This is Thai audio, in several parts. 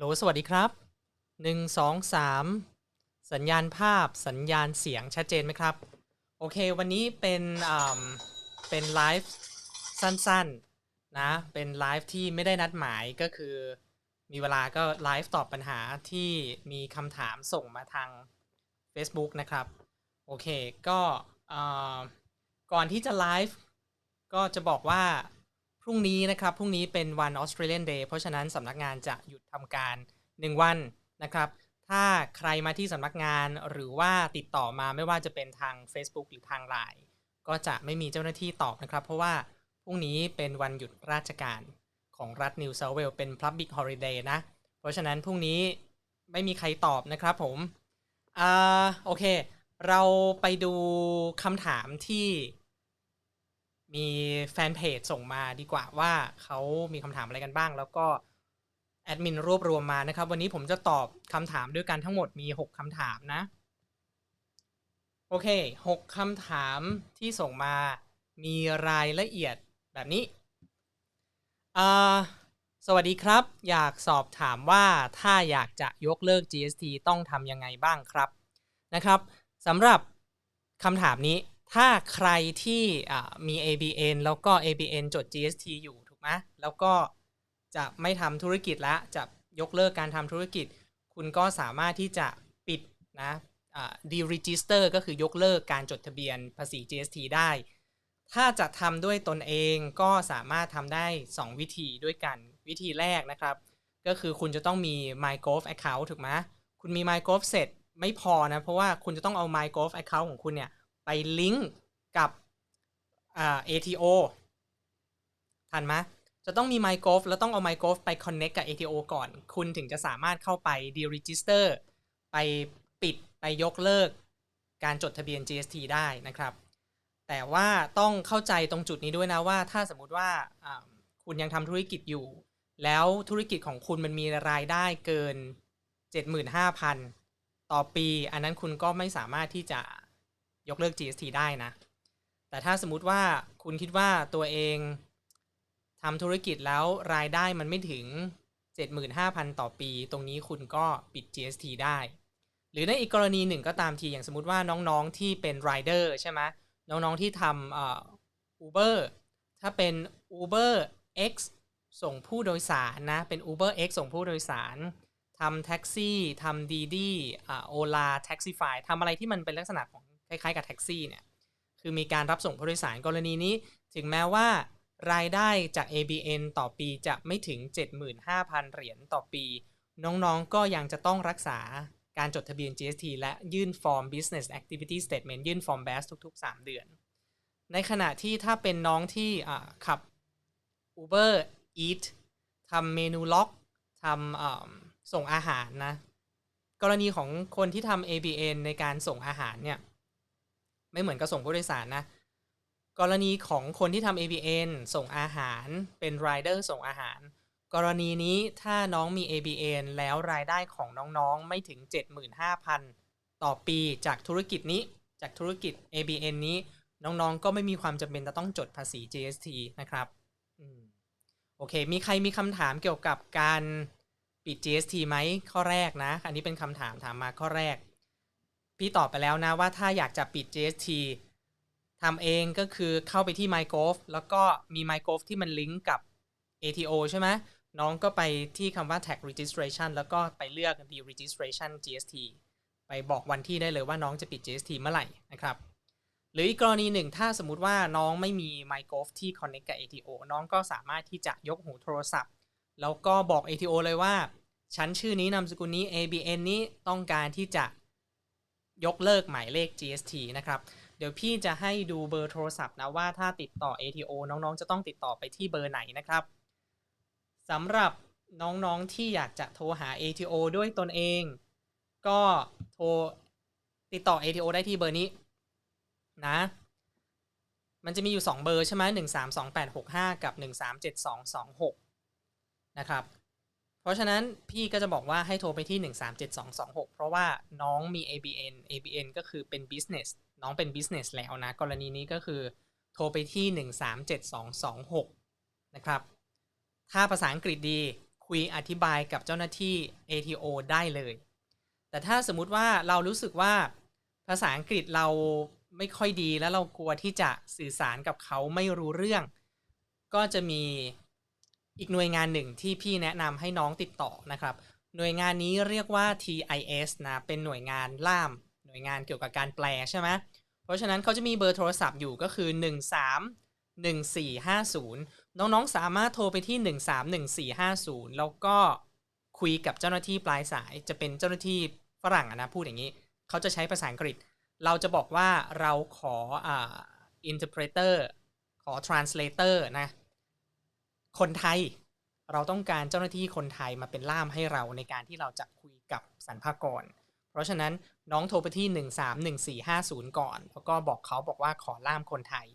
โหลสวัสดีครับหนึ่งสองสามสัญญาณภาพสัญญาณเสียงชัดเจนไหมครับ โอเค วันนี้เป็นเป็นไลฟ์สั้นๆนะ เป็นไลฟ์ที่ไม่ได้นัดหมายก็คือมีเวลาก็ไลฟ์ตอบปัญหาที่มีคำถามส่งมาทาง Facebook นะครับ โอเค ก็ก่อนที่จะไลฟ์ก็จะบอกว่า รุ่งนี้นะครับ พรุ่งนี้เป็นวัน Australian Day เพราะฉะนั้นสำนักงานจะหยุดทำการ 1 วันนะครับ ถ้าใครมาที่สำนักงานหรือว่าติดต่อมาไม่ว่าจะเป็นทาง Facebook หรือทาง Line ก็จะไม่มีเจ้าหน้าที่ตอบนะครับ เพราะว่าพรุ่งนี้เป็นวันหยุดราชการของรัฐ New South Wales เป็น Public Holiday นะ เพราะฉะนั้นพรุ่งนี้ไม่มีใครตอบนะครับผม อ่า โอเค เราไปดูคำถามที่ มีแฟนเพจส่งมาดีกว่าว่าเขามีคำถามอะไรกันบ้าง แล้วก็แอดมินรวบรวมมานะครับ วันนี้ผมจะตอบคำถามด้วยกันทั้งหมดมี 6คำถามนะ โอเค 6คำถามที่ส่งมามีรายละเอียดแบบนี้อ่าสวัสดีครับ อยากสอบถามว่าถ้าอยากจะยกเลิก GST ต้องทำยังไงบ้างครับนะครับสำหรับคำถามนี้ ถ้าใครที่มี ABN แล้วก็ ABN จด GST อยู่ถูกไหมแล้วก็จะไม่ทำธุรกิจแล้วจะยกเลิกการทำธุรกิจ คุณก็สามารถที่จะปิดนะอ่า deregister ก็คือยกเลิกการจดทะเบียนภาษี GST ได้ ถ้าจะทำด้วยตนเองก็สามารถทำได้ 2 วิธีด้วยกัน วิธีแรกนะครับ ก็คือคุณจะต้องมี MyGolf Account ถูกไหมคุณมี MyGolf เสร็จไม่พอนะ เพราะว่าคุณจะต้องเอา MyGolf Account ของคุณเนี่ย ไปลิงก์กับอ่า ATO ทันไหมจะต้องมี MyGolf แล้วต้องเอา MyGolf ไป connect กับ ATO ก่อน คุณถึงจะสามารถเข้าไป deregister ไปปิดไปยกเลิกการจดทะเบียน GST ได้นะครับ แต่ว่าต้องเข้าใจตรงจุดนี้ด้วยนะว่า ถ้าสมมุติว่าอ่าคุณยังทำธุรกิจอยู่ แล้วธุรกิจของคุณมันมีรายได้เกิน 75,000 ต่อปี อันนั้นคุณก็ไม่สามารถที่จะ ยกเลิก GST ได้นะ แต่ถ้าสมมุติว่าคุณคิดว่าตัวเองทำธุรกิจแล้วรายได้มันไม่ถึง 75,000 ต่อปี ตรงนี้คุณก็ปิด GST ได้ หรือในอีกกรณีหนึ่งก็ตามทีอย่างสมมติว่าน้องๆที่เป็น rider ใช่ไหมน้องๆที่ทำเอ่อ Uber ถ้าเป็น Uber X ส่งผู้โดยสารนะ เป็น Uber X ส่งผู้โดยสารทำแท็กซี่ทำดีดีอ่าโอลาแท็กซี่ไฟทำอะไรที่มันเป็นลักษณะของ คล้ายๆกับแท็กซี่เนี่ยคือมีการรับส่งผู้โดยสารกรณีนี้ ถึงแม้ว่ารายได้จาก ABN ต่อปีจะไม่ถึง 75,000 เหรียญต่อปี น้องๆ ก็ยังจะต้องรักษาการจดทะเบียน GST และยื่นฟอร์ม Business Activity Statement ยื่นฟอร์ม BAS ทุก ๆ 3 เดือน ในขณะที่ถ้าเป็นน้องที่ขับ Uber Eat ทำเมนูล็อกทำส่งอาหารนะ กรณีของคนที่ทำ ABN ในการส่งอาหารเนี่ย ไม่เหมือนกับส่งผู้โดยสารนะ กรณีของคนที่ทำ ABN ส่งอาหารเป็น rider ส่งอาหาร กรณีนี้ถ้าน้องมี ABN แล้วรายได้ของน้องๆ ไม่ถึง 75,000 ต่อปีจากธุรกิจนี้ จากธุรกิจ ABN นี้น้องๆ ก็ไม่มีความจำเป็นจะต้องจดภาษี GST นะครับโอเค มีใครมีคำถามเกี่ยวกับการปิด GST ไหมข้อแรกนะ อันนี้เป็นคำถามถามมาข้อแรก พี่ตอบไปแล้วนะว่าถ้าอยากจะปิด GST ทำเองก็คือเข้าไปที่ MyGolf แล้วก็มี MyGolf ที่มันลิงก์กับ ATO ใช่ไหมน้องก็ไปที่คำว่า tag registration แล้วก็ไปเลือก deregistration GST ไปบอกวันที่ได้เลยว่าน้องจะปิด GST เมื่อไหร่นะครับ หรืออีกกรณีหนึ่งถ้าสมมุติว่าน้องไม่มี MyGolf ที่ connect กับ ATO น้องก็สามารถที่จะยกหูโทรศัพท์ แล้วก็บอก ATO เลยว่า ฉันชื่อนี้นามสกุลนี้ ABN นี้ต้องการที่จะ ยกเลิกหมายเลข GST นะครับ เดี๋ยวพี่จะให้ดูเบอร์โทรศัพท์นะว่าถ้าติดต่อ ATO น้องๆ จะต้องติดต่อไปที่เบอร์ไหนนะครับสำหรับน้องๆ ที่อยากจะโทรหา ATO ด้วยตนเอง ก็โทรติดต่อ ATO ได้ที่เบอร์นี้นะ มันจะมีอยู่ 2 เบอร์ใช่ไหมหนึ่งสามสองแปดหกห้ากับหนึ่งสามเจ็ดสองสองหกนะครับ เพราะฉะนั้นพี่ก็จะบอกว่าให้โทรไปที่ 137226 เพราะว่าน้องมี ABN ABN ก็คือเป็น business น้องเป็น business แล้วนะ กรณีนี้ก็คือโทรไปที่ 137226 นะครับ ถ้าภาษาอังกฤษดีคุยอธิบายกับเจ้าหน้าที่ ATO ได้เลย แต่ถ้าสมมุติว่าเรารู้สึกว่าภาษาอังกฤษเราไม่ค่อยดีแล้วเรากลัวที่จะสื่อสารกับเขาไม่รู้เรื่อง ก็จะมี อีกหน่วยงานหนึ่งที่พี่แนะนำให้น้องติดต่อนะครับ หน่วยงานนี้เรียกว่า TIS นะเป็นหน่วยงานล่าม หน่วยงานเกี่ยวกับการแปลใช่ไหมเพราะฉะนั้นเขาจะมีเบอร์โทรศัพท์อยู่ก็คือ 131450 น้องๆสามารถโทรไปที่ 131450 แล้วก็คุยกับเจ้าหน้าที่ปลายสายจะเป็นเจ้าหน้าที่ฝรั่งนะพูดอย่างนี้ เขาจะใช้ภาษาอังกฤษ เราจะบอกว่าเราขออ่า interpreter ขอ translator นะ คนไทย เราต้องการเจ้าหน้าที่คนไทยมาเป็นล่ามให้เราในการที่เราจะคุยกับสรรพากร เพราะฉะนั้นน้องโทรไปที่ 131450 ก่อน แล้วก็บอกเขาบอกว่าขอล่ามคนไทย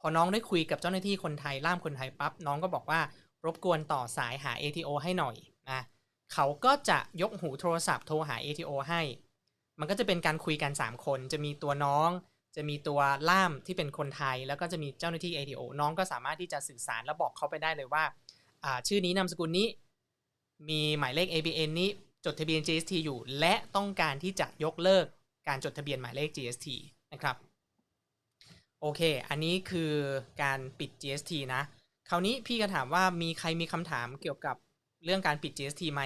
พอน้องได้คุยกับเจ้าหน้าที่คนไทยล่ามคนไทยปั๊บน้องก็บอกว่ารบกวนต่อสายหา ATO ให้หน่อยนะเขาก็จะยกหูโทรศัพท์โทรหา ATO ให้ มันก็จะเป็นการคุยกัน 3 คนจะมีตัวน้อง จะมีตัวล่ามที่เป็นคนไทย แล้วก็จะมีเจ้าหน้าที่ ATO น้องก็สามารถที่จะสื่อสารแล้วบอกเขาไปได้เลยว่า ชื่อนี้นามสกุลนี้ มีหมายเลข ABN นี้จดทะเบียน GST อยู่ และต้องการที่จะยกเลิกการจดทะเบียนหมายเลข GST นะครับโอเค อันนี้คือการปิด GST นะ คราวนี้พี่ก็ถามว่ามีใครมีคำถามเกี่ยวกับเรื่องการปิด GST ไหม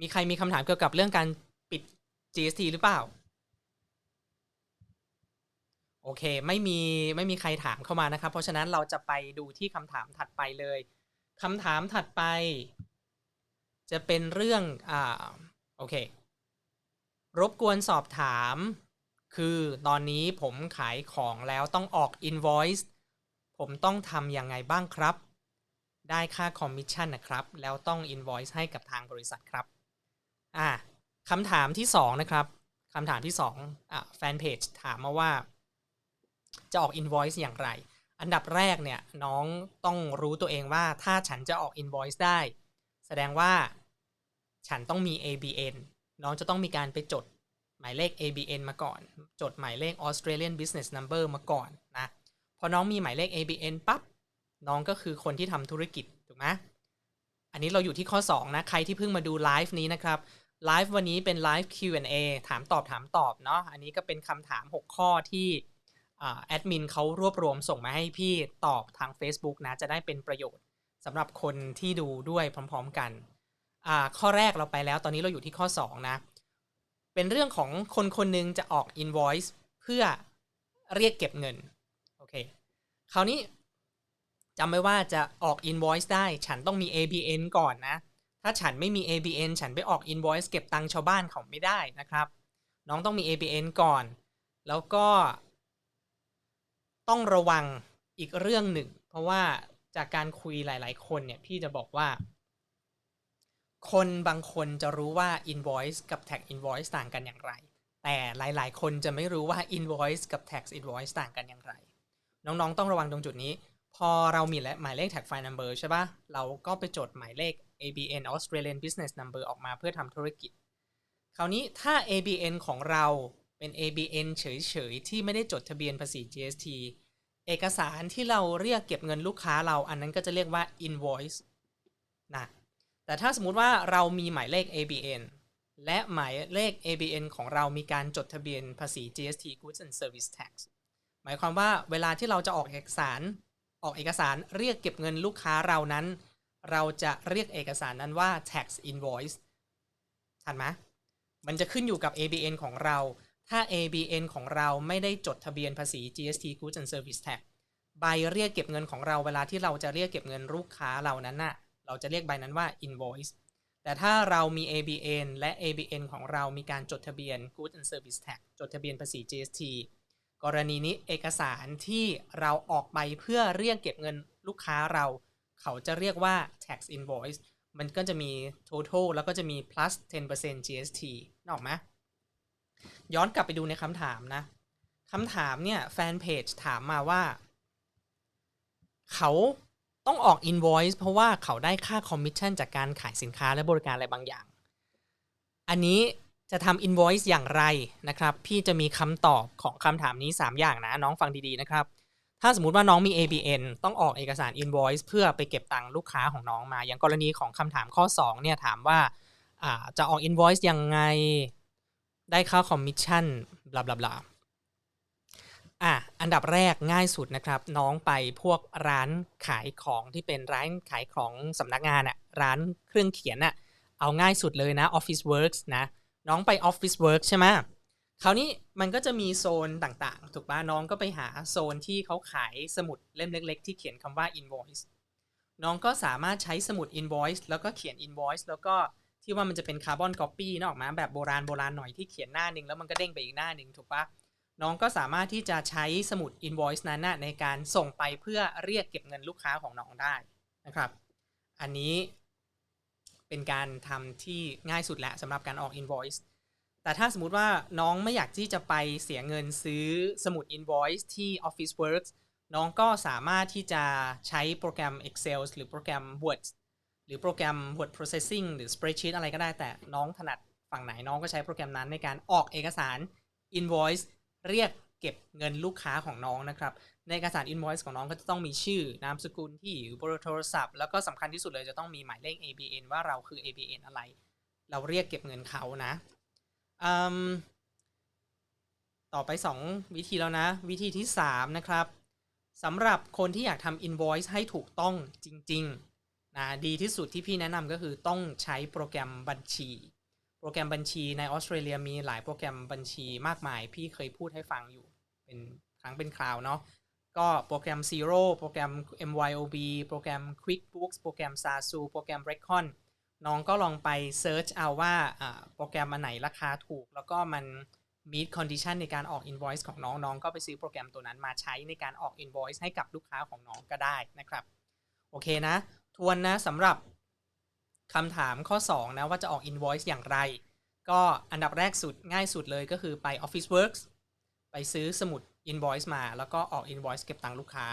มีใครมีคำถามเกี่ยวกับเรื่องการ GST หรือเปล่า โอเค ไม่มีไม่มีใครถามเข้ามานะครับ เพราะฉะนั้นเราจะไปดูที่คำถามถัดไปเลยคำถามถัดไป จะเป็นเรื่องอ่าโอเค รบกวนสอบถาม คือตอนนี้ผมขายของแล้วต้องออก invoice ผมต้องทำยังไงบ้างครับ ได้ค่าคอมมิชชั่นนะครับ แล้วต้อง invoice ให้กับทางบริษัทครับ อ่า คำถามที่2นะครับคำถามที่2อ่าแฟนเพจถามมาว่า จะออก invoice อย่างไร อันดับแรกเนี่ยน้องต้องรู้ตัวเองว่าถ้าฉันจะออก invoice ได้ แสดงว่าฉันต้องมี ABN น้องจะต้องมีการไปจดหมายเลข ABN มาก่อน จดหมายเลข Australian Business Number มาก่อนนะพอน้องมีหมายเลข ABN ปั๊บน้องก็คือคนที่ทำธุรกิจถูกไหมอันนี้เราอยู่ที่ข้อ 2 นะ ใครที่เพิ่งมาดูไลฟ์นี้นะครับ ไลฟ์วันนี้เป็นไลฟ์ Q&A ถามตอบถามตอบเนาะอันนี้ก็เป็นคำถาม 6 ข้อที่แอดมินเขารวบรวมส่งมาให้พี่ตอบทาง Facebook นะ จะได้เป็นประโยชน์สำหรับคนที่ดูด้วยพร้อม ๆกัน ข้อแรกเราไปแล้วตอนนี้เราอยู่ที่ข้อ 2 นะ เป็นเรื่องของคนคนหนึ่งจะออก invoice เพื่อเรียกเก็บเงิน โอเค คราวนี้จำไว้ว่าจะออก invoice ได้ฉันต้องมี ABN ก่อนนะ ถ้าฉันไม่มี ABN ฉันไปออก invoice เก็บตังค์ชาวบ้านเขาไม่ได้นะครับ น้องต้องมี ABN ก่อน แล้วก็ต้องระวังอีกเรื่องหนึ่ง เพราะว่าจากการคุยหลาย ๆ คนเนี่ยพี่จะบอกว่า คนบางคนจะรู้ว่า invoice กับ tax invoice ต่างกันอย่างไร แต่หลาย ๆ คนจะไม่รู้ว่า invoice กับ tax invoice ต่างกันอย่างไร น้อง ๆ ต้องระวังตรงจุดนี้ พอเรามีและหมายเลข tax file number ใช่ปะเราก็ไปจดหมายเลข ABN Australian Business Number ออกมาเพื่อทำธุรกิจ คราวนี้ถ้า ABN ของเราเป็น ABN เฉยๆ ที่ไม่ได้จดทะเบียนภาษี GST เอกสารที่เราเรียกเก็บเงินลูกค้าเราอันนั้นก็จะเรียกว่า invoice นะแต่ถ้าสมมุติว่าเรามีหมายเลข ABN และหมายเลข ABN ของเรามีการจดทะเบียนภาษี GST Goods and Service Tax หมายความว่าเวลาที่เราจะออกเอกสารออกเอกสารเรียกเก็บเงินลูกค้าเรานั้น เราจะเรียกเอกสารนั้นว่า tax invoice ทันไหมมันจะขึ้นอยู่กับ ABN ของเรา ถ้า ABN ของเราไม่ได้จดทะเบียนภาษี GST Goods and Service Tax ใบเรียกเก็บเงินของเราเวลาที่เราจะเรียกเก็บเงินลูกค้าเรานั้นน่ะ เราจะเรียกใบนั้นว่า invoice แต่ถ้าเรามี ABN และ ABN ของเรามีการจดทะเบียน Goods and Service Tax จดทะเบียนภาษี GST กรณีนี้เอกสารที่เราออกไปเพื่อเรียกเก็บเงินลูกค้าเรา เขาจะเรียกว่า tax invoice มันก็จะมี total แล้วก็จะมี plus 10% GST นออกไหมย้อนกลับไปดูในคำถามนะคำถามเนี่ยแฟนเพจถามมาว่า เขาต้องออก invoice เพราะว่าเขาได้ค่าคอมมิชชั่นจากการขายสินค้าและบริการอะไรบางอย่าง อันนี้จะทำ invoice อย่างไรนะครับ พี่จะมีคำตอบของคำถามนี้ 3 อย่างนะ น้องฟังดีๆนะครับ ถ้าสมมติว่าน้องมี ABN ต้องออกเอกสาร invoice เพื่อไปเก็บตังค์ลูกค้าของน้องมา อย่างกรณีของคำถามข้อ2เนี่ยถามว่าจะออก invoice ยังไงได้ค่าคอมมิชชั่นบลาบลาบลาอะอันดับแรกง่ายสุดนะครับ น้องไปพวกร้านขายของที่เป็นร้านขายของสำนักงานอะร้านเครื่องเขียนอะเอาง่ายสุดเลยนะ Office Works นะ น้องไป Office Works ใช่ไหม คราวนี้มันก็จะมีโซนต่างๆ ถูกปะน้องก็ไปหาโซนที่เขาขายสมุดเล่มเล็ก ๆ ที่เขียนคำว่า invoice น้องก็สามารถใช้สมุด invoice แล้วก็เขียน invoice แล้วก็ที่ว่ามันจะเป็นคาร์บอนก๊อปปี้นออกมาแบบโบราณโบราณหน่อยที่เขียนหน้าหนึ่งแล้วมันก็เด้งไปอีกหน้าหนึ่งถูกปะน้องก็สามารถที่จะใช้สมุด invoice นั้นนะในการส่งไปเพื่อเรียกเก็บเงินลูกค้าของน้องได้นะครับ อันนี้เป็นการทำที่ง่ายสุดแหละสำหรับการออก invoice แต่ถ้าสมมุติว่าน้องไม่อยากที่จะไปเสียเงินซื้อสมุด invoice ที่ Office Works น้องก็สามารถที่จะใช้โปรแกรม Excel หรือโปรแกรม Word หรือโปรแกรม Word Processing หรือ Spreadsheet อะไรก็ได้แต่น้องถนัดฝั่งไหนน้องก็ใช้โปรแกรมนั้นในการออกเอกสาร invoice เรียกเก็บเงินลูกค้าของน้องนะครับ ในเอกสาร invoice ของน้องก็จะต้องมีชื่อนามสกุลที่อยู่เบอร์โทรศัพท์ แล้วก็สำคัญที่สุดเลยจะต้องมีหมายเลข ABN ว่าเราคือ ABN อะไร เราเรียกเก็บเงินเขานะ ต่อไป 2 วิธีแล้วนะ วิธีที่ 3 นะครับสำหรับคนที่อยากทำ invoice ให้ถูกต้องจริงๆนะดีที่สุดที่พี่แนะนำก็คือต้องใช้โปรแกรมบัญชี โปรแกรมบัญชีในออสเตรเลียมีหลายโปรแกรมบัญชีมากมาย พี่เคยพูดให้ฟังอยู่ เป็นครั้งเป็นคราวเนาะก็โปรแกรม Zero โปรแกรม MYOB โปรแกรม QuickBooks โปรแกรม SASU โปรแกรม Recon น้องก็ลองไปเซิร์ชเอาว่าโปรแกรมอันไหนราคาถูก แล้วก็มัน meet condition ในการออก invoice ของน้องน้องก็ไปซื้อโปรแกรมตัวนั้นมาใช้ในการออก invoice ให้กับลูกค้าของน้องก็ได้นะครับ โอเคนะ ทวนนะสำหรับคำถามข้อ 2 นะว่าจะออก invoice อย่างไร ก็อันดับแรกสุดง่ายสุดเลยก็คือไป Office Works ไปซื้อสมุด invoice มา แล้วก็ออก invoice เก็บตังค์ลูกค้า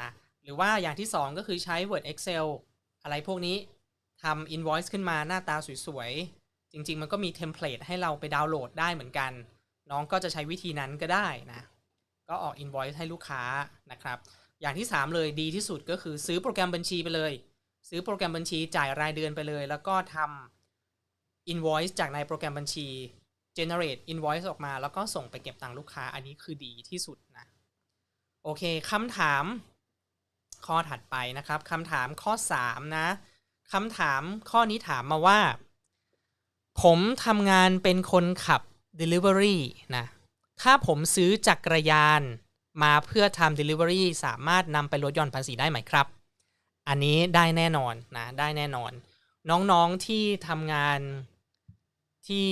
นะหรือว่าอย่างที่ 2 ก็คือใช้ Word Excel อะไรพวกนี้ ทำ invoice ขึ้นมาหน้าตาสวยๆ จริง ๆ มันก็มีเทมเพลตให้เราไปดาวน์โหลดได้เหมือนกัน น้องก็จะใช้วิธีนั้นก็ได้นะ ก็ออก invoice ให้ลูกค้านะครับ อย่างที่ 3 เลยดีที่สุดก็คือซื้อโปรแกรมบัญชีไปเลย ซื้อโปรแกรมบัญชีจ่ายรายเดือนไปเลย แล้วก็ทำ invoice จากในโปรแกรมบัญชี generate invoice ออกมา แล้วก็ส่งไปเก็บตังค์ลูกค้า อันนี้คือดีที่สุดนะ โอเคคำถามข้อถัดไปนะครับคำถามข้อ 3 นะ คำถามข้อนี้ถามมาว่า ผมทำงานเป็นคนขับ Delivery นะ ถ้าผมซื้อจักรยานมาเพื่อทำ Delivery สามารถนำไปลดหย่อนภาษีได้ไหมครับ อันนี้ได้แน่นอนนะ ได้แน่นอน น้องๆที่ทำงานที่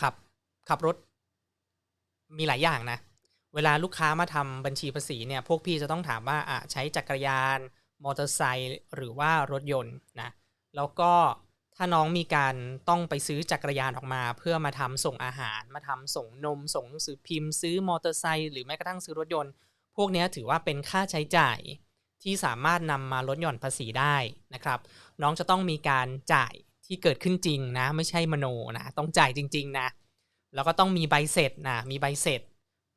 ขับขับรถมีหลายอย่างนะ เวลาลูกค้ามาทำบัญชีภาษีเนี่ย พวกพี่จะต้องถามว่าอะใช้จักรยาน มอเตอร์ไซค์หรือว่ารถยนต์นะแล้วก็ถ้าน้องมีการต้องไปซื้อจักรยานออกมา เพื่อมาทำส่งอาหาร มาทำส่งนม ส่งหนังสือพิมพ์ซื้อมอเตอร์ไซค์หรือแม้กระทั่งซื้อรถยนต์ พวกนี้ถือว่าเป็นค่าใช้จ่ายที่สามารถนำมาลดหย่อนภาษีได้นะครับ น้องจะต้องมีการจ่ายที่เกิดขึ้นจริงนะ ไม่ใช่มโนนะต้องจ่ายจริง ๆ นะ แล้วก็ต้องมีใบเสร็จนะมีใบเสร็จ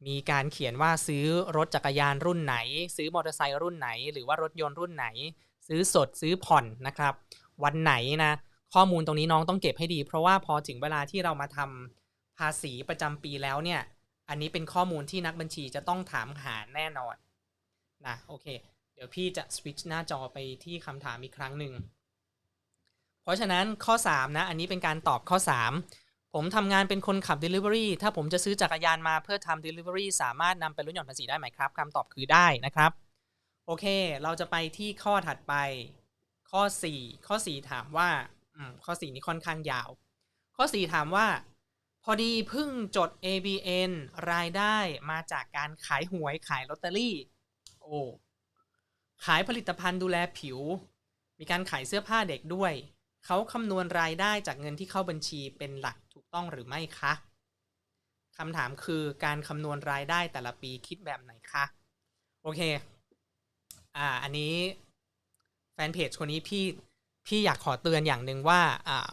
มีการเขียนว่าซื้อรถจักรยานรุ่นไหน ซื้อมอเตอร์ไซค์รุ่นไหน หรือว่ารถยนต์รุ่นไหน ซื้อสดซื้อผ่อนนะครับ วันไหนนะข้อมูลตรงนี้น้องต้องเก็บให้ดี เพราะว่าพอถึงเวลาที่เรามาทำภาษีประจำปีแล้วเนี่ย อันนี้เป็นข้อมูลที่นักบัญชีจะต้องถามหาแน่นอนนะโอเค เดี๋ยวพี่จะสวิตช์หน้าจอไปที่คำถามอีกครั้งหนึ่งเพราะฉะนั้นข้อ 3 นะ อันนี้เป็นการตอบข้อ 3 ผมทำงานเป็นคนขับ Delivery ถ้าผมจะซื้อจักรยานมาเพื่อทำ Delivery สามารถนำไปลดหย่อนภาษีได้ไหมครับคำตอบคือได้นะครับ โอเค เราจะไปที่ข้อถัดไป ข้อ 4 ข้อ 4 ถามว่าข้อ 4 นี้ค่อนข้างยาว ข้อ 4 ถามว่า พอดีเพิ่งจด ABN รายได้มาจากการขายหวยขายลอตเตอรี่โอ้ขายผลิตภัณฑ์ดูแลผิว มีการขายเสื้อผ้าเด็กด้วย เขาคำนวณรายได้จากเงินที่เข้าบัญชีเป็นหลัก ต้องหรือไม่คะคำถามคือการคำนวณรายได้แต่ละปีคิดแบบไหนคะ โอเค อ่า อันนี้แฟนเพจคนนี้พี่พี่อยากขอเตือนอย่างหนึ่งว่าอ่า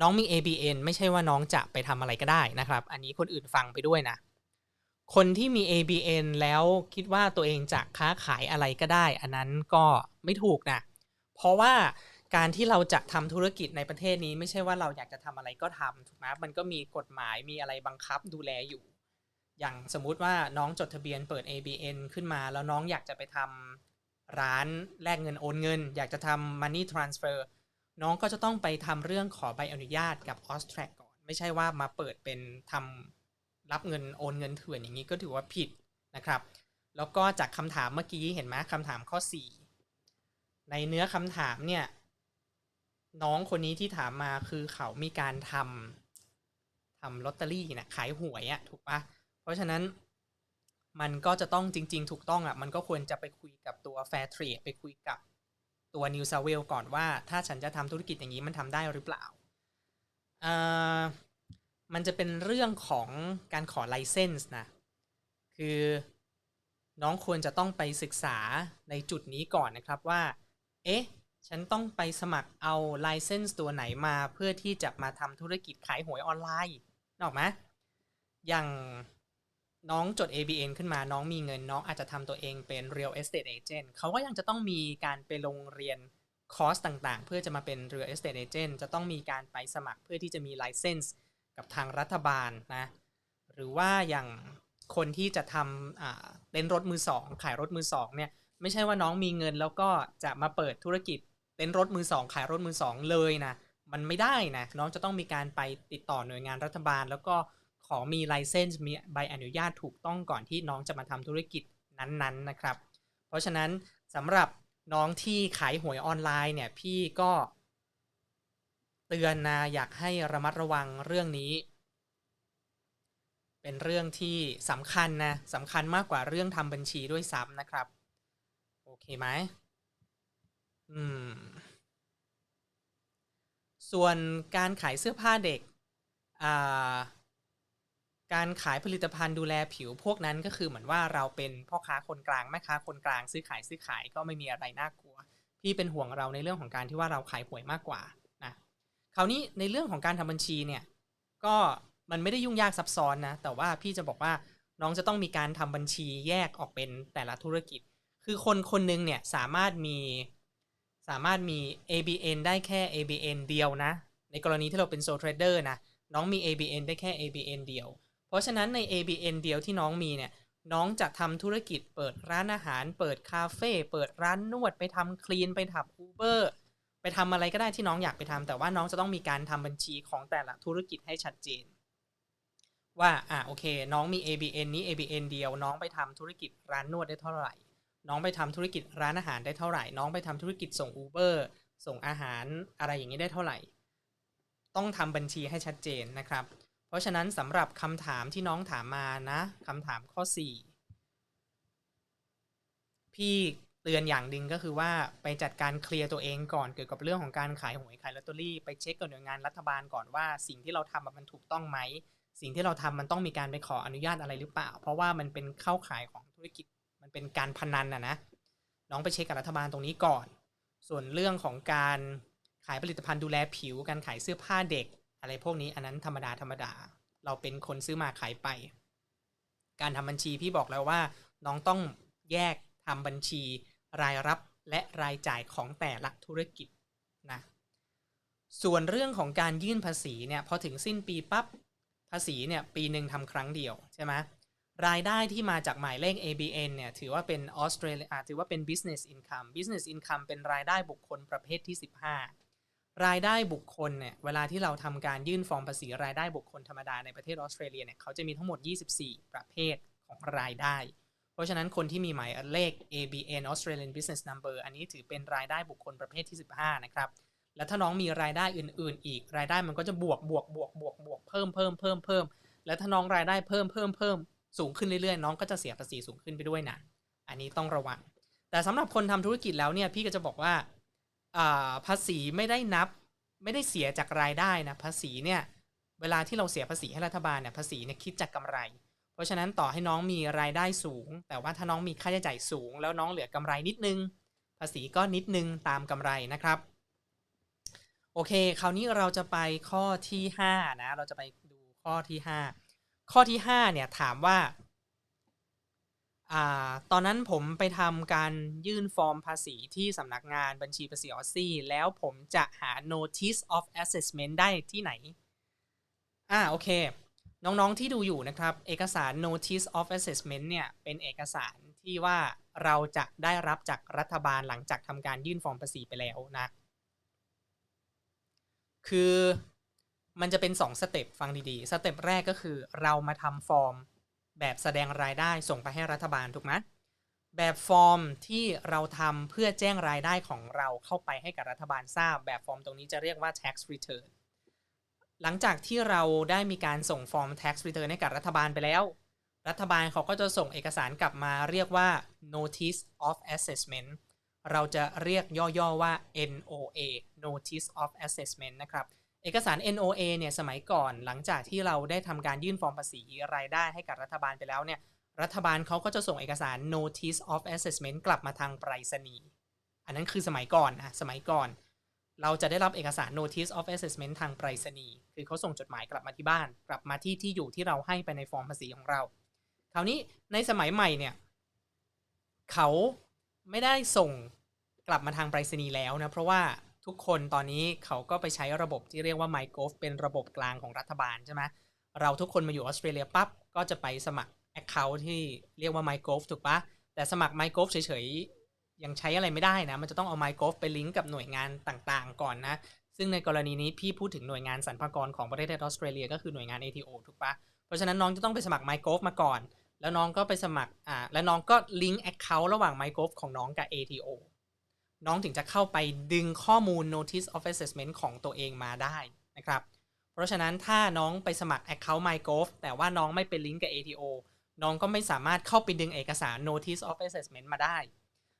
น้องมี ABN ไม่ใช่ว่าน้องจะไปทำอะไรก็ได้นะครับ อันนี้คนอื่นฟังไปด้วยนะ คนที่มี ABN แล้วคิดว่าตัวเองจะค้าขายอะไรก็ได้ อันนั้นก็ไม่ถูกนะ เพราะว่า การที่เราจะทำธุรกิจในประเทศนี้ไม่ใช่ว่าเราอยากจะทำอะไรก็ทำถูกไหมมันก็มีกฎหมายมีอะไรบังคับดูแลอยู่ อย่างสมมุติว่าน้องจดทะเบียนเปิด ABN ขึ้นมา แล้วน้องอยากจะไปทำร้านแลกเงินโอนเงิน อยากจะทำ money transfer น้องก็จะต้องไปทำเรื่องขอใบอนุญาตกับ o s t r a c ก่อน ไม่ใช่ว่ามาเปิดเป็นทำรับเงินโอนเงินเถื่อนอย่างนี้ก็ถือว่าผิดนะครับ แล้วก็จากคำถามเมื่อกี้เห็นไหมคำถามข้อ 4 ในเนื้อคำถามเนี่ย น้องคนนี้ที่ถามมาคือเขามีการทำทำลอตเตอรี่นะขายหวยอะถูกปะเพราะฉะนั้นมันก็จะต้องจริง ๆ ถูกต้องอะมันก็ควรจะไปคุยกับตัว Fair Trade ไปคุยกับตัว New South Wales ก่อนว่า ถ้าฉันจะทำธุรกิจอย่างนี้มันทำได้หรือเปล่าเอ่อมันจะเป็นเรื่องของการขอไลเซนส์นะ คือน้องควรจะต้องไปศึกษาในจุดนี้ก่อนนะครับว่า เอ๊ะ ฉันต้องไปสมัครเอาไลเซนส์ตัวไหนมาเพื่อที่จะมาทำธุรกิจขายหวยออนไลน์นกออกไหมอย่างน้องจด ABN ขึ้นมาน้องมีเงินน้องอาจจะทำตัวเองเป็น real estate agent เขาก็ยังจะต้องมีการไปลงเรียนคอร์สต่างๆ เพื่อจะมาเป็น real estate agent จะต้องมีการไปสมัครเพื่อที่จะมีไลเซนส์กับทางรัฐบาลนะ หรือว่าอย่างคนที่จะทำเต้นรถมือสองขายรถมือสองเนี่ยไม่ใช่ว่าน้องมีเงินแล้วก็จะมาเปิดธุรกิจ เต้นรถมือสองขายรถมือสองเลยนะมันไม่ได้นะน้องจะต้องมีการไปติดต่อหน่วยงานรัฐบาล แล้วก็ขอมีไลเซนส์มีใบอนุญาตถูกต้องก่อนที่น้องจะมาทำธุรกิจนั้นๆนะครับ เพราะฉะนั้นสำหรับน้องที่ขายหวยออนไลน์เนี่ยพี่ก็เตือนนะอยากให้ระมัดระวังเรื่องนี้ เป็นเรื่องที่สำคัญนะสำคัญมากกว่าเรื่องทำบัญชีด้วยซ้ำนะครับ โอเคไหม ส่วนการขายเสื้อผ้าเด็กาการขายผลิตภัณฑ์ดูแลผิวพวกนั้นก็คือเหมือนว่าเราเป็นพ่อค้าคนกลางแม่ค้าคนกลางซื้อขายซื้อขายก็ไม่มีอะไรน่ากลัว พี่เป็นห่วงเราในเรื่องของการที่ว่าเราขายหวยมากกว่านะคราวนี้ในเรื่องของการทำบัญชีเนี่ย ก็มันไม่ได้ยุ่งยากซับซ้อนนะ แต่ว่าพี่จะบอกว่าน้องจะต้องมีการทำบัญชีแยกออกเป็นแต่ละธุรกิจ คือคนคนนึงเนี่ยสามารถมี สามารถมี ABN ได้แค่ ABN เดียวนะ ในกรณีที่เราเป็นโซเทรดเดอร์นะ น้องมี ABN ได้แค่ ABN เดียว เพราะฉะนั้นใน ABN เดียวที่น้องมีเนี่ย น้องจะทำธุรกิจเปิดร้านอาหาร เปิดคาเฟ่ เปิดร้านนวด ไปทำคลีน ไปถับอูเบอร์ ไปทำอะไรก็ได้ที่น้องอยากไปทำ แต่ว่าน้องจะต้องมีการทำบัญชีของแต่ละธุรกิจให้ชัดเจน ว่า อะ โอเค น้องมี ABN นี้ ABN เดียว น้องไปทำธุรกิจร้านนวดได้เท่าไหร่ น้องไปทำธุรกิจร้านอาหารได้เท่าไหร่ น้องไปทำธุรกิจส่งอูเบอร์ส่งอาหารอะไรอย่างนี้ได้เท่าไหร่ ต้องทำบัญชีให้ชัดเจนนะครับ เพราะฉะนั้นสำหรับคำถามที่น้องถามมานะคำถามข้อ 4 พี่เตือนอย่างหนึ่งก็คือว่าไปจัดการเคลียร์ตัวเองก่อนเกี่ยวกับเรื่องของการขายหวยขายลอตเตอรี่ไปเช็คกับหน่วยงานรัฐบาลก่อนว่า สิ่งที่เราทำมันถูกต้องไหม สิ่งที่เราทำมันต้องมีการไปขออนุญาตอะไรหรือเปล่า เพราะว่ามันเป็นเข้าขายของธุรกิจ เป็นการพนันนะนะน้องไปเช็คกับรัฐบาลตรงนี้ก่อน ส่วนเรื่องของการขายผลิตภัณฑ์ดูแลผิว การขายเสื้อผ้าเด็ก อะไรพวกนี้อันนั้นธรรมดาธรรมดา เราเป็นคนซื้อมาขายไป การทำบัญชีพี่บอกแล้วว่า น้องต้องแยกทำบัญชีรายรับและรายจ่ายของแต่ละธุรกิจนะส่วนเรื่องของการยื่นภาษีเนี่ยพอถึงสิ้นปีปับ๊บภาษีเนี่ยปีหนึ่งทำครั้งเดียวใช่ไหม รายได้ที่มาจากหมายเลข ABN เนี่ยถือว่าเป็นออสเตรเลียถือว่าเป็น business income business income เป็นรายได้บุคคลประเภทที่ 15 รายได้บุคคลเนี่ยเวลาที่เราทำการยื่นฟอร์มภาษีรายได้บุคคลธรรมดาในประเทศออสเตรเลียเนี่ยเขาจะมีทั้งหมด 24 ประเภทของรายได้ เพราะฉะนั้นคนที่มีหมายเลข ABN Australian Business Number อันนี้ถือเป็นรายได้บุคคลประเภทที่ 15 นะครับแล้วถ้าน้องมีรายได้อื่น ๆ อีกรายได้มันก็จะบวกบวกบวกบวกบวกเพิ่มเพิ่มเพิ่มเพิ่มแล้วถ้าน้องรายได้เพิ่มเพิ่มเพิ่ม สูงขึ้นเรื่อยๆ น้องก็จะเสียภาษีสูงขึ้นไปด้วยนะอันนี้ต้องระวัง แต่สำหรับคนทำธุรกิจแล้วเนี่ยพี่ก็จะบอกว่าภาษีไม่ได้นับ ไม่ได้เสียจากรายได้นะภาษีเนี่ยเวลาที่เราเสียภาษีให้รัฐบาลเนี่ยภาษีเนี่ยคิดจากกำไร เพราะฉะนั้นต่อให้น้องมีรายได้สูง แต่ว่าถ้าน้องมีค่าใช้จ่ายสูง แล้วน้องเหลือกำไรนิดนึง ภาษีก็นิดนึงตามกำไรนะครับโอเค คราวนี้เราจะไปข้อที่ 5 นะ เราจะไปดูข้อที่ 5 ข้อที่5เนี่ยถามว่าอ่าตอนนั้นผมไปทำการยื่นฟอร์มภาษีที่สำนักงานบัญชีภาษีออสซี่แล้วผมจะหา notice of assessment ได้ที่ไหน อ่าโอเค น้องๆที่ดูอยู่นะครับ เอกสาร notice of assessment เนี่ย เป็นเอกสารที่ว่าเราจะได้รับจากรัฐบาลหลังจากทำการยื่นฟอร์มภาษีไปแล้วนะ คือ มันจะเป็น2สเต็ปฟังดีๆ สเต็ปแรกก็คือ เรามาทำฟอร์ม แบบแสดงรายได้ส่งไปให้รัฐบาลถูกไหมแบบฟอร์มที่เราทำเพื่อแจ้งรายได้ของเราเข้าไปให้กับรัฐบาลทราบ แบบฟอร์มตรงนี้จะเรียกว่า tax return หลังจากที่เราได้มีการส่งฟอร์ม tax return ให้กับรัฐบาลไปแล้ว รัฐบาลเขาก็จะส่งเอกสารกลับมาเรียกว่า notice of assessment เราจะเรียกย่อๆว่า NOA notice of assessment นะครับ เอกสาร NOA เนี่ยสมัยก่อนหลังจากที่เราได้ทำการยื่นฟอร์มภาษีรายได้ให้กับรัฐบาลไปแล้วเนี่ยรัฐบาลเขาก็จะส่งเอกสาร notice of assessment กลับมาทางไปรษณีย์อันนั้นคือสมัยก่อนนะสมัยก่อน เราจะได้รับเอกสาร notice of assessment ทางไปรษณีย์คือเขาส่งจดหมายกลับมาที่บ้าน กลับมาที่ที่อยู่ที่เราให้ไปในฟอร์มภาษีของเรา คราวนี้ในสมัยใหม่เนี่ยเขาไม่ได้ส่งกลับมาทางไปรษณีย์แล้วนะเพราะว่า ทุกคนตอนนี้เขาก็ไปใช้ระบบที่เรียกว่า MyGov เป็นระบบกลางของรัฐบาลใช่ไหมเราทุกคนมาอยู่ออสเตรเลียปั๊บก็จะไปสมัคร Account ที่เรียกว่า MyGov ถูกปะแต่สมัคร MyGov เฉยๆ ยังใช้อะไรไม่ได้นะ มันจะต้องเอา MyGov ไปลิงก์กับหน่วยงานต่างๆ ก่อนนะ ซึ่งในกรณีนี้พี่พูดถึงหน่วยงานสรรพากรของประเทศออสเตรเลียก็คือหน่วยงาน ATO ถูกปะเพราะฉะนั้นน้องจะต้องไปสมัคร MyGov มาก่อน แล้วน้องก็ไปสมัครอ่าแล้วน้องก็ลิงก์ Account ระหว่าง MyGov ของน้องกับ ATO น้องถึงจะเข้าไปดึงข้อมูล notice of assessment ของตัวเองมาได้นะครับ เพราะฉะนั้นถ้าน้องไปสมัคร account MyGov แต่ว่าน้องไม่เป็นลิงก์กับ ATO น้องก็ไม่สามารถเข้าไปดึงเอกสาร notice of assessment มาได้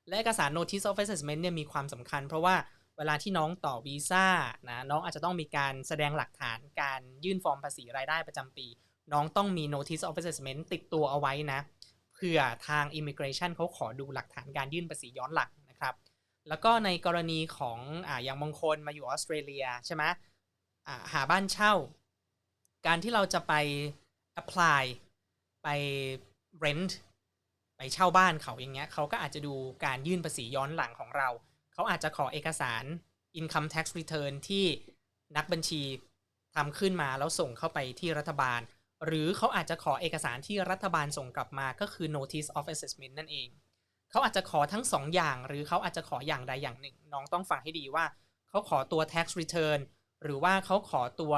และเอกสาร notice of assessment เนี่ยมีความสำคัญ เพราะว่าเวลาที่น้องต่อวีซ่านะน้องอาจจะต้องมีการแสดงหลักฐานการยื่นฟอร์มภาษีรายได้ประจำปี น้องต้องมี notice of assessment ติดตัวเอาไว้นะเผื่อทาง immigration เขาขอดูหลักฐานการยื่นภาษีย้อนหลังนะครับ แล้วก็ในกรณีของอ่าอย่างบางคนมาอยู่ออสเตรเลียใช่ไหมอ่าหาบ้านเช่า การที่เราจะไป apply ไป rent ไปเช่าบ้านเขาอย่างเงี้ยเขาก็อาจจะดูการยื่นภาษีย้อนหลังของเรา เขาอาจจะขอเอกสาร income tax return ที่นักบัญชีทำขึ้นมาแล้วส่งเข้าไปที่รัฐบาล หรือเขาอาจจะขอเอกสารที่รัฐบาลส่งกลับมาก็คือ notice of assessment นั่นเอง เขาอาจจะขอทั้ง 2 อย่าง หรือเขาอาจจะขออย่างใดอย่างหนึ่ง น้องต้องฟังให้ดีว่า เขาขอตัว tax return หรือว่าเขาขอตัว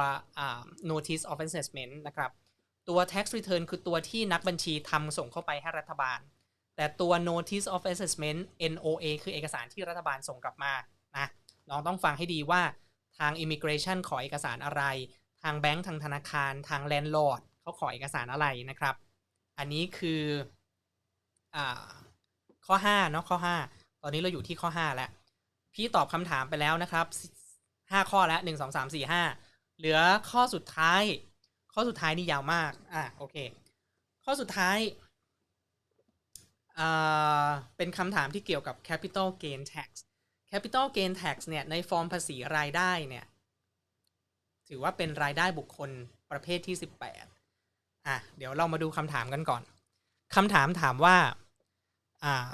notice of assessment นะครับ ตัว tax return คือตัวที่นักบัญชีทำส่งเข้าไปให้รัฐบาล แต่ตัว notice of assessment NOA คือเอกสารที่รัฐบาลส่งกลับมานะน้องต้องฟังให้ดีว่าทาง immigration ขอเอกสารอะไร ทางแบงก์ทางธนาคาร ทาง landlord เขาขอเอกสารอะไรนะครับ อันนี้คืออ ข้อ5เนาะข้อ 5 ตอนนี้เราอยู่ที่ข้อ 5 แล้ว พี่ตอบคำถามไปแล้วนะครับ 5 ข้อแล้ว 1 2 3 4 5 เหลือข้อสุดท้าย ข้อสุดท้ายนี่ยาวมาก อะโอเค ข้อสุดท้ายอ่าเป็นคำถามที่เกี่ยวกับ capital gain tax capital gain tax เนี่ยในฟอร์มภาษีรายได้เนี่ยถือว่าเป็นรายได้บุคคลประเภทที่ 18อะเดี๋ยวเรามาดูคำถามกันก่อนคำถามถามว่า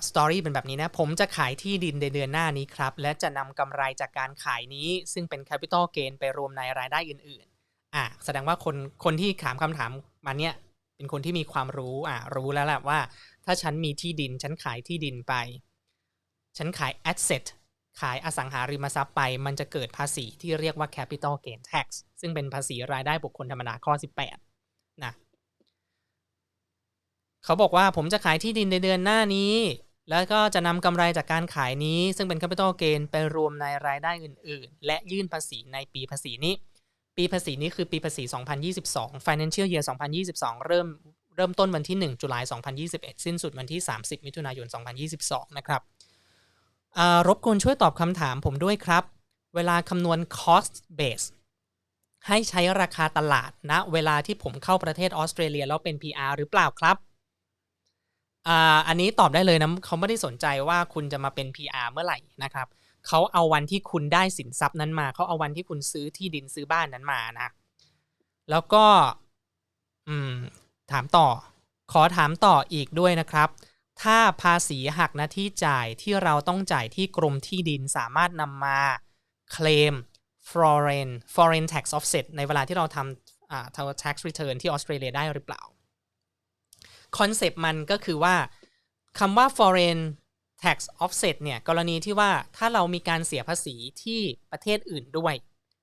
สตอรี่เป็นแบบนี้นะ ผมจะขายที่ดินในเดือนหน้านี้ครับ และจะนำกำไรจากการขายนี้ ซึ่งเป็น Capital Gain ไปรวมในรายได้อื่นๆ อ่าแสดงว่าคนคนที่ถามคำถามมาเนี่ยเป็นคนที่มีความรู้อ่ารู้แล้วแหละว่า ถ้าฉันมีที่ดิน ฉันขายที่ดินไป ฉันขาย asset ขายอสังหาริมทรัพย์ไป มันจะเกิดภาษีที่เรียกว่า Capital Gain Tax ซึ่งเป็นภาษีรายได้บุคคลธรรมดาข้อ 18นะ เขาบอกว่าผมจะขายที่ดินในเดือนหน้านี้ แล้วก็จะนำกำไรจากการขายนี้ ซึ่งเป็น Capital Gain ไปรวมในรายได้อื่น ๆ และยื่นภาษีในปีภาษีนี้ ปีภาษีนี้คือปีภาษี 2022 Financial Year 2022 เริ่มเริ่มต้นวันที่1ตุลาคม2021 สิ้นสุดวันที่ 30 มิถุนายน 2022 นะครับอ่ารบกวนช่วยตอบคำถามผมด้วยครับ เวลาคำนวณ cost base ให้ใช้ราคาตลาดณนะเวลาที่ผมเข้าประเทศออสเตรเลียแล้วเป็น PR หรือเปล่าครับ อ่าอันนี้ตอบได้เลยนะเขาไม่ได้สนใจว่าคุณจะมาเป็น PR เมื่อไหร่นะครับเขาเอาวันที่คุณได้สินทรัพย์นั้นมาเขาเอาวันที่คุณซื้อที่ดินซื้อบ้านนั้นมานะ แล้วก็ อืม ถามต่อ ขอถามต่ออีกด้วยนะครับ ถ้าภาษีหักหน้าที่จ่ายที่เราต้องจ่ายที่กรมที่ดินสามารถนำมาเคลม foreign foreign tax offset ในเวลาที่เราทำอ่า tax return ที่ออสเตรเลียได้หรือเปล่า คอนเซปต์มันก็คือว่าคำว่า foreign tax offset เนี่ยกรณีที่ว่าถ้าเรามีการเสียภาษีที่ประเทศอื่นด้วย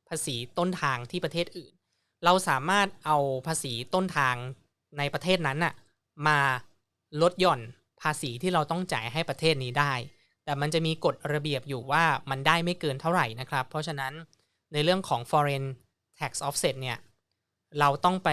ภาษีต้นทางที่ประเทศอื่น เราสามารถเอาภาษีต้นทางในประเทศนั้นน่ะมาลดหย่อนภาษีที่เราต้องจ่ายให้ประเทศนี้ได้ แต่มันจะมีกฎระเบียบอยู่ว่ามันได้ไม่เกินเท่าไหร่นะครับ เพราะฉะนั้นในเรื่องของ foreign tax offset เนี่ยเราต้องไป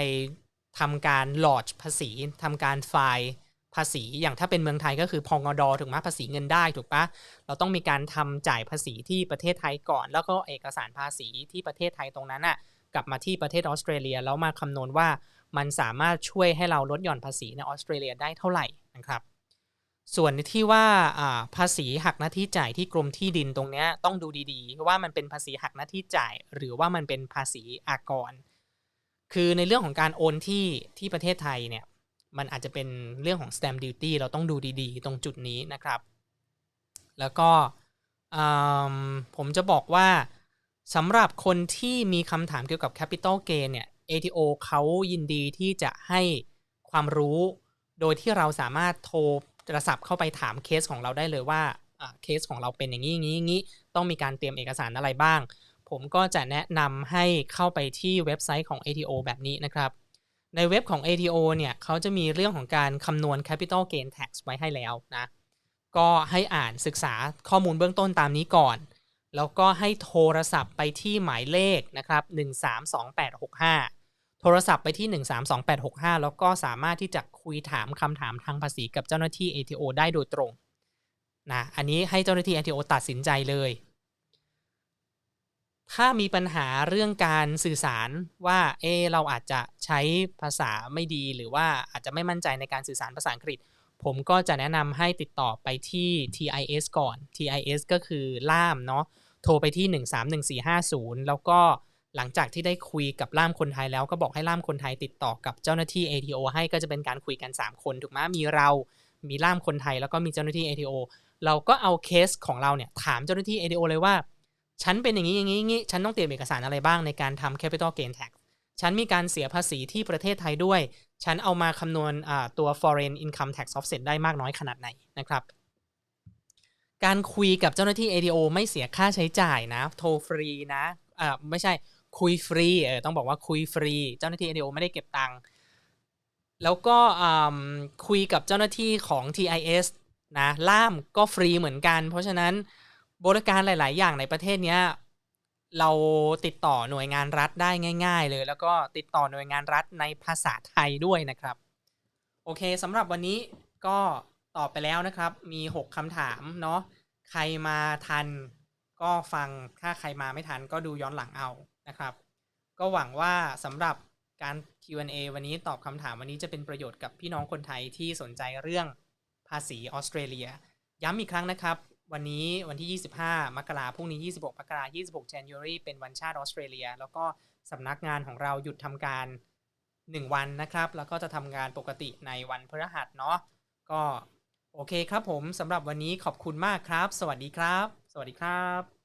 ทำการ lodge ภาษีทำการไฟล์ภาษีอย่างถ้าเป็นเมืองไทยก็คือพองอดอถูกไหมภาษีเงินได้ถูกปะเราต้องมีการทำจ่ายภาษีที่ประเทศไทยก่อน แล้วก็เอกสารภาษีที่ประเทศไทยตรงนั้นน่ะกลับมาที่ประเทศออสเตรเลียแล้วมาคำนวณว่ามันสามารถช่วยให้เราลดหย่อนภาษีในออสเตรเลียได้เท่าไหร่นะครับ ส่วนที่ว่าอ่าภาษีหักหน้าที่จ่ายที่กรมที่ดินตรงเนี้ยต้องดูดีๆว่ามันเป็นภาษีหักหน้าที่จ่าย หรือว่ามันเป็นภาษีอากร คือในเรื่องของการโอนที่ที่ประเทศไทยเนี่ย มันอาจจะเป็นเรื่องของ stamp duty เราต้องดูดีๆ ตรงจุดนี้นะครับ แล้วก็ผมจะบอกว่าสำหรับคนที่มีคำถามเกี่ยวกับ capital gain เนี่ย ATO เขายินดีที่จะให้ความรู้ โดยที่เราสามารถโทรโทรศัพท์เข้าไปถามเคสของเราได้เลยว่าอ่าเคสของเราเป็นอย่างนี้อย่างนี้อย่างนี้ ต้องมีการเตรียมเอกสารอะไรบ้าง ผมก็จะแนะนำให้เข้าไปที่เว็บไซต์ของ ATO แบบนี้นะครับ ในเว็บของ ATO เนี่ยเขาจะมีเรื่องของการคำนวณ capital gain tax ไว้ให้แล้วนะ ก็ให้อ่านศึกษาข้อมูลเบื้องต้นตามนี้ก่อน แล้วก็ให้โทรศัพท์ไปที่หมายเลขนะครับ 132865 โทรศัพท์ไปที่ 132865 แล้วก็สามารถที่จะคุยถามคำถามทางภาษีกับเจ้าหน้าที่ ATO ได้โดยตรงนะ อันนี้ให้เจ้าหน้าที่ ATO ตัดสินใจเลย ถ้ามีปัญหาเรื่องการสื่อสารว่าเออเราอาจจะใช้ภาษาไม่ดี หรือว่าอาจจะไม่มั่นใจในการสื่อสารภาษาอังกฤษ ผมก็จะแนะนำให้ติดต่อไปที่ TIS ก่อน TIS ก็คือล่ามเนาะโทรไปที่ 131450 แล้วก็หลังจากที่ได้คุยกับล่ามคนไทยแล้วก็บอกให้ล่ามคนไทยติดต่อกับเจ้าหน้าที่ ATO ให้ก็จะเป็นการคุยกัน 3 คนถูกไหมมีเรา มีล่ามคนไทยแล้วก็มีเจ้าหน้าที่ ATO เราก็เอาเคสของเราเนี่ยถามเจ้าหน้าที่ ATO เลยว่า ฉันเป็นอย่างนี้อย่างนี้อย่างนี้ ฉันต้องเตรียมเอกสารอะไรบ้างในการทำ capital gain tax ฉันมีการเสียภาษีที่ประเทศไทยด้วย ฉันเอามาคำนวณตัว foreign income tax offset ได้มากน้อยขนาดไหนนะครับ การคุยกับเจ้าหน้าที่ ATO ไม่เสียค่าใช้จ่ายนะ โทรฟรีนะอ่าไม่ใช่คุยฟรีเออต้องบอกว่าคุยฟรี เจ้าหน้าที่ ATO ไม่ได้เก็บตังค์แล้วก็คุยกับเจ้าหน้าที่ของ TIS นะล่ามก็ฟรีเหมือนกัน เพราะฉะนั้น บริการหลาย ๆ อย่างในประเทศเนี้ยเราติดต่อหน่วยงานรัฐได้ง่าย ๆ เลย แล้วก็ติดต่อหน่วยงานรัฐในภาษาไทยด้วยนะครับ โอเคสำหรับวันนี้ก็ตอบไปแล้วนะครับ มี 6คำถามเนาะใครมาทันก็ฟังถ้าใครมาไม่ทันก็ดูย้อนหลังเอานะครับ ก็หวังว่าสำหรับการ Q&A วันนี้ตอบคำถามวันนี้จะเป็นประโยชน์กับพี่น้องคนไทยที่สนใจเรื่องภาษีออสเตรเลีย ย้ำอีกครั้งนะครับ วันนี้วันที่ 25 มกราพรุ่งนี้ 26 มกรา26 January เป็นวันชาติออสเตรเลีย แล้วก็สำนักงานของเราหยุดทำการ 1 วันนะครับ แล้วก็จะทำงานปกติในวันพฤหัสเนาะก็โอเคครับผมสำหรับวันนี้ขอบคุณมากครับ สวัสดีครับ สวัสดีครับ